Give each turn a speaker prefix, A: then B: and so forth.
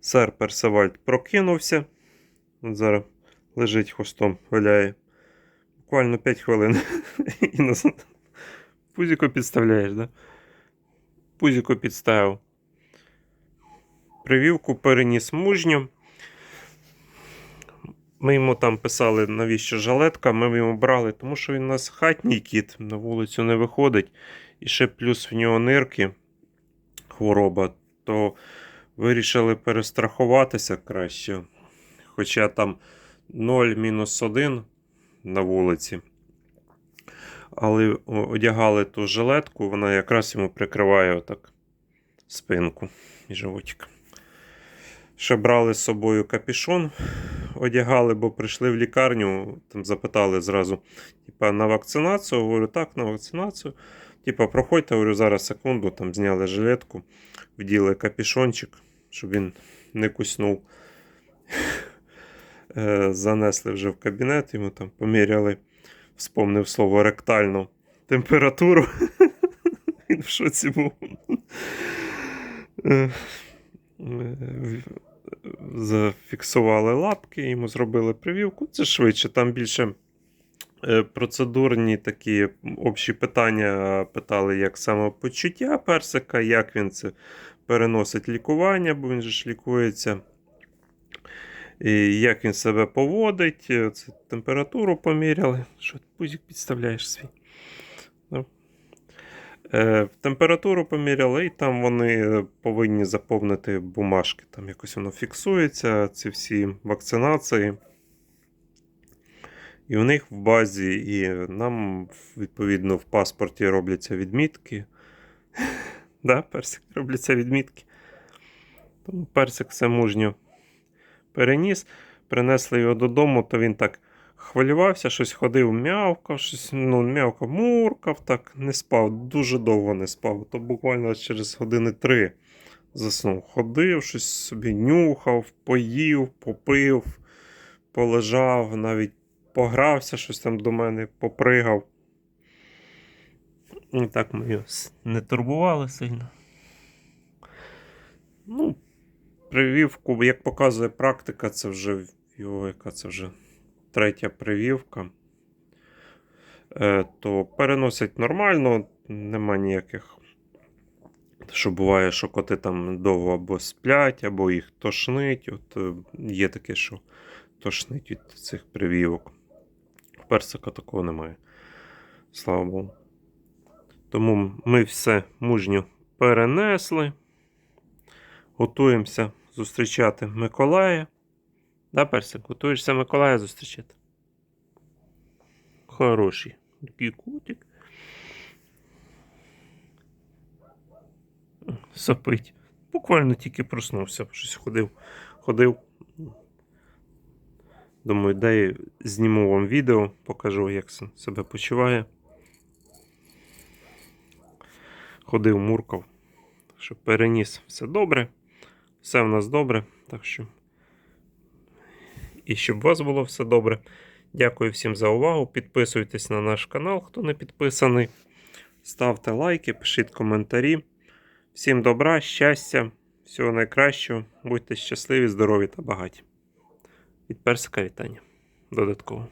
A: Сер Персевальд прокинувся. Зараз лежить хвостом, валяє. Буквально 5 хвилин. І нас... Пузіко підставляєш, да? Пузіко підставив. Привівку переніс мужньо. Ми йому там писали, навіщо жалетка. Ми йому брали, тому що він у нас хатній кіт, на вулицю не виходить. І ще плюс в нього нирки хвороба, то вирішили перестрахуватися краще. Хоча там 0-1 на вулиці. Але одягали ту жилетку, вона якраз йому прикриває отак спинку і животик. Ще брали з собою капішон, одягали, бо прийшли в лікарню, там запитали зразу, типа, на вакцинацію. Говорю, так, на вакцинацію. Типа, проходьте, говорю, зараз секунду, там зняли жилетку, вділи капішончик, щоб він не куснув. Е, Занесли вже в кабінет, йому там поміряли, вспомнив слово ректальну температуру. Він в шоці був. Е, Зафіксували лапки, йому зробили прививку. Це швидше, там більше е, процедурні такі общі питання питали, як самопочуття персика, як він це переносить лікування, бо він же ж лікується. І як він себе поводить, е, це температуру поміряли. Що ти пузик підставляєш свій? Ну. Е, температуру поміряли, і там вони повинні заповнити бумажки. Там якось воно фіксується, ці всі вакцинації. І у них в базі, і нам, відповідно, в паспорті робляться відмітки. Да, персик робляться відмітки. Тому персик все мужньо переніс, принесли його додому, то він так хвилювався, щось ходив, м'явкав, щось, ну, м'явкав, муркав, так не спав, дуже довго не спав. То буквально через години три заснув. Ходив, щось собі нюхав, поїв, попив, полежав, навіть погрався, щось там до мене попригав. І так ми його не турбували сильно. Ну, прививку, як показує практика, це вже його, яка це вже третя прививка. Е, то переносить нормально, нема ніяких. Що буває, що коти там довго або сплять, або їх тошнить. От е, є таке, що тошнить від цих прививок. Персика такого немає. Слава Богу. Тому ми все мужньо перенесли. Готуємося зустрічати Миколая. Да, Персик, готуєшся Миколая зустрічати? Хороший. Такий котик. Сопить. Буквально тільки проснувся, щось ходив. Ходив. Думаю, дай зніму вам відео, покажу, як себе почуває. Ходив, муркав, що переніс все добре. Все в нас добре. Так що. І щоб у вас було все добре. Дякую всім за увагу. Підписуйтесь на наш канал, хто не підписаний. Ставте лайки, пишіть коментарі. Всім добра, щастя, всього найкращого. Будьте щасливі, здорові та багаті. Від персика вітання. Додатково.